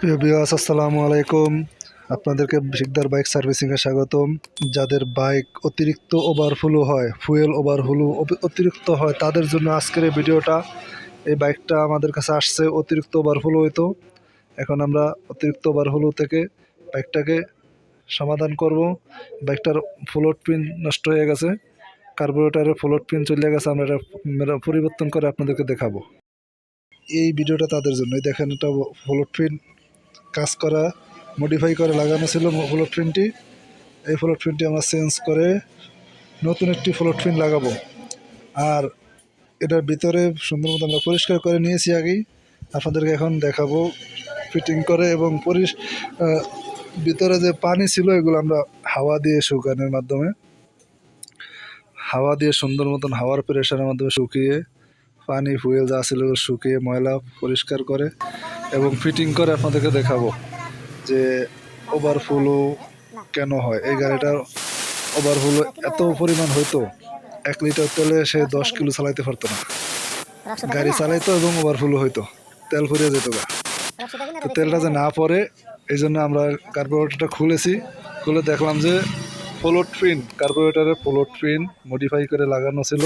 প্রিয় আসসালামু আলাইকুম। আপনাদেরকে শিকদার বাইক সার্ভিসিংয়ে স্বাগতম। যাদের বাইক অতিরিক্ত ওভারফ্লো হয় ফুয়েল ওভারফ্লো অতিরিক্ত হয়, তাদের জন্য আজকের এই ভিডিওটা, এই বাইকটা আমাদের কাছে আসছে অতিরিক্ত ওভারফ্লো হইতো। এখন আমরা অতিরিক্ত ওভারফ্লো থেকে বাইকটাকে সমাধান করব। বাইকটার ফ্লোট পিন নষ্ট হয়ে গেছে। কার্বোরেটারের ফ্লোট পিন চলে গেছে। আমরা এটা পরিবর্তন করে আপনাদেরকে দেখাবো। এই ভিডিওটা তাদের জন্যই। দেখেন এটা ফ্লোট পিন কাজ করা মডিফাই করে লাগানো ছিল ফ্লোট প্রিন্টটি এই ফ্লোট প্রিন্টটি আমরা চেঞ্জ করে নতুন একটি ফ্লোট প্রিন্ট লাগাবো। আর এটার ভিতরে সুন্দর মতো আমরা পরিষ্কার করে নিয়েছি আগেই। আপনাদেরকে এখন দেখাবো ফিটিং করে এবং পরিস ভিতরে যে পানি ছিল এগুলো আমরা হাওয়া দিয়ে শুকানোর মাধ্যমে, হাওয়া দিয়ে সুন্দর মতন হাওয়ার প্রেশারের মাধ্যমে শুকিয়ে পানি ফুয়েল যা ছিল শুকিয়ে ময়লা পরিষ্কার করে এবং ফিটিং করে আপনাদেরকে দেখাবো যে ওভারফ্লো কেন হয়। এই গাড়িটার ওভারফ্লো এত পরিমাণ হইতো, এক লিটার তেলে সে দশ কিলো চালাইতে পারতো না। গাড়ি চালাইতো এবং ওভারফ্লো হইতো, তেল ফুরিয়ে যেত গা। তো তেলটা যে না পড়ে, এই জন্য আমরা কার্বোরেটরটা খুলেছি, খুলে দেখলাম যে ফ্লোট পিন কার্বোরেটরের ফ্লোট পিন মডিফাই করে লাগানো ছিল।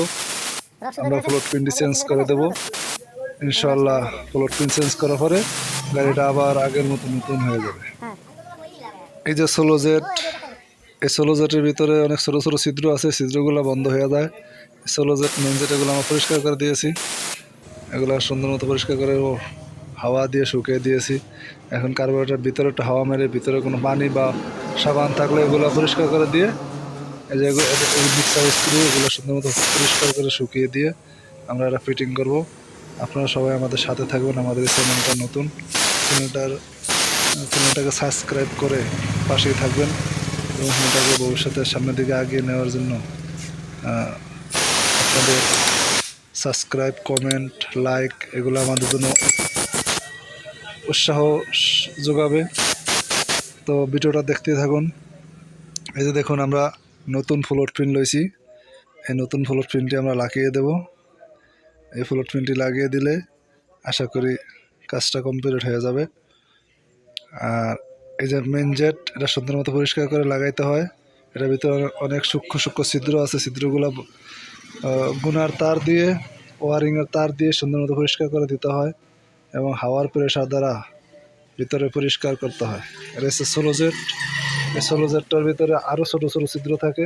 আমরা ফ্লোট পিনটি চেঞ্জ করে দেবো। ইনশাল্লাহ ফ্লোট পিন চেঞ্জ করার পরে গাড়িটা আবার আগের মতো নতুন হয়ে যাবে। এই যে সোলো জেট এই সোলো জেটের ভিতরে অনেক ছোটো ছোটো ছিদ্র আছে ছিদ্রগুলো বন্ধ হয়ে যায়। সোলো জেট মেন জেট এগুলো আমরা পরিষ্কার করে দিয়েছি। এগুলো সুন্দর মতো পরিষ্কার করে ও হাওয়া দিয়ে শুকিয়ে দিয়েছি। এখন কার্বোরেটার ভিতরে একটা হাওয়া মেরে ভিতরে কোনো পানি বা সাবান থাকলে এগুলো পরিষ্কার করে দিয়ে এই যে মিক্সার স্ক্রু এগুলো সুন্দর মতো পরিষ্কার করে শুকিয়ে দিয়ে আমরা এটা ফিটিং করব। আপনারা সবাই আমাদের সাথে থাকবেন, আমাদের চ্যানেলটা নতুন। চ্যানেলটার, চ্যানেলটাকে সাবস্ক্রাইব করে পাশেই থাকবেন এবং চ্যানেলটাকে ভবিষ্যতে সামনের দিকে আগিয়ে নেওয়ার জন্য আপনাদের সাবস্ক্রাইব, কমেন্ট, লাইক এগুলো আমাদের জন্য উৎসাহ যোগাবে। তো ভিডিওটা দেখতে থাকুন। এই যে দেখুন, আমরা নতুন ফ্লোট প্রিন্ট লইছি। এই নতুন ফ্লোট প্রিন্টটি আমরা লাগিয়ে দেব। এই ফ্লোট প্রিন্টটি লাগিয়ে দিলে আশা করি কাজটা কমপ্লিট হয়ে যাবে। আর এই যে মেন জেট এটা সুন্দর মতো পরিষ্কার করে লাগাইতে হয়। এটার ভিতরে অনেক- সূক্ষ্ম সূক্ষ্ম ছিদ্র আছে, ছিদ্রগুলো গুনার তার দিয়ে ওয়ারিংয়ের তার দিয়ে সুন্দর মতো পরিষ্কার করে দিতে হয় এবং হাওয়ার প্রেশার দ্বারা ভিতরে পরিষ্কার করতে হয়। এটা হচ্ছে সোলো জেট এই সোলো জেটটার ভিতরে আরও ছোটো ছোটো ছিদ্র থাকে,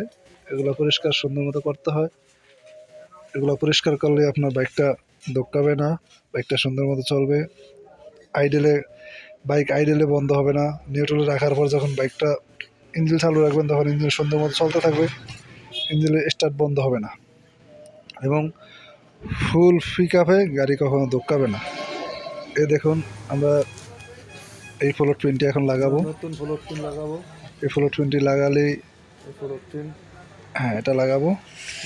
এগুলো পরিষ্কার সুন্দর মতো করতে হয়। এগুলো পরিষ্কার করলে আপনার বাইকটা দোকাবে না বাইকটা সুন্দর মতো চলবে। আইডেলে বাইক আইডেলে বন্ধ হবে না। নিউট্রালে রাখার পর যখন বাইকটা ইঞ্জিন চালু রাখবেন তখন ইঞ্জিন সুন্দর মতো চলতে থাকবে। ইঞ্জিনের স্টার্ট বন্ধ হবে না। এবং ফুল পিক আপে গাড়ি কখনো দোকাবে না। এ দেখুন আমরা এই ফ্লোট প্রিন্টটি এখন লাগাবো। নতুন ফ্লোট পিন লাগাবো। এই ফ্লোট প্রিন্টটি লাগালেই ফ্লোট পিন হ্যাঁ এটা লাগাবো।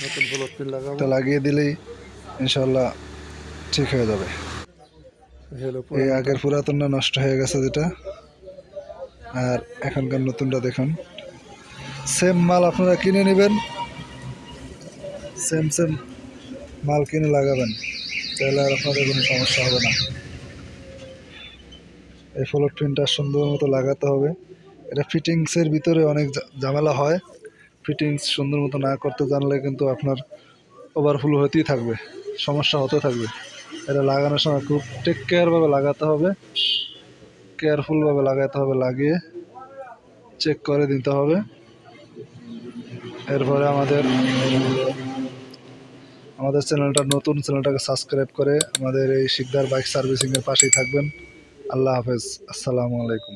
নতুন ফ্লোট পিন লাগাবো। এটা লাগিয়ে দিলেই ইনশাল্লাহ ঠিক হয়ে যাবে। এই আগের পুরাতনটা নষ্ট হয়ে গেছে যেটা। আর এখনকার নতুনটা দেখুন। সেম মাল আপনারা কিনে নেবেন। সেম সেম মাল কিনে লাগাবেন। তাহলে আর আপনাদের কোনো সমস্যা হবে না। এই ফ্লোট প্রিন্টটা সুন্দর মতো লাগাতে হবে। এটা ফিটিংসের ভিতরে অনেক ঝামেলা হয়। ফিটিংস সুন্দর মতো না করতে জানলে কিন্তু আপনার ওভারফুল হতেই থাকবে, সমস্যা হতে থাকবে। এটা লাগানোর সময় খুব টেক কেয়ারভাবে লাগাতে হবে কেয়ারফুলভাবে লাগাতে হবে, লাগিয়ে চেক করে দিতে হবে। এরপরে আমাদের আমাদের চ্যানেলটা নতুন, চ্যানেলটাকে সাবস্ক্রাইব করে আমাদের এই শিকদার বাইক সার্ভিসিংয়ের পাশেই থাকবেন। আল্লাহ হাফেজ। আসসালামু আলাইকুম।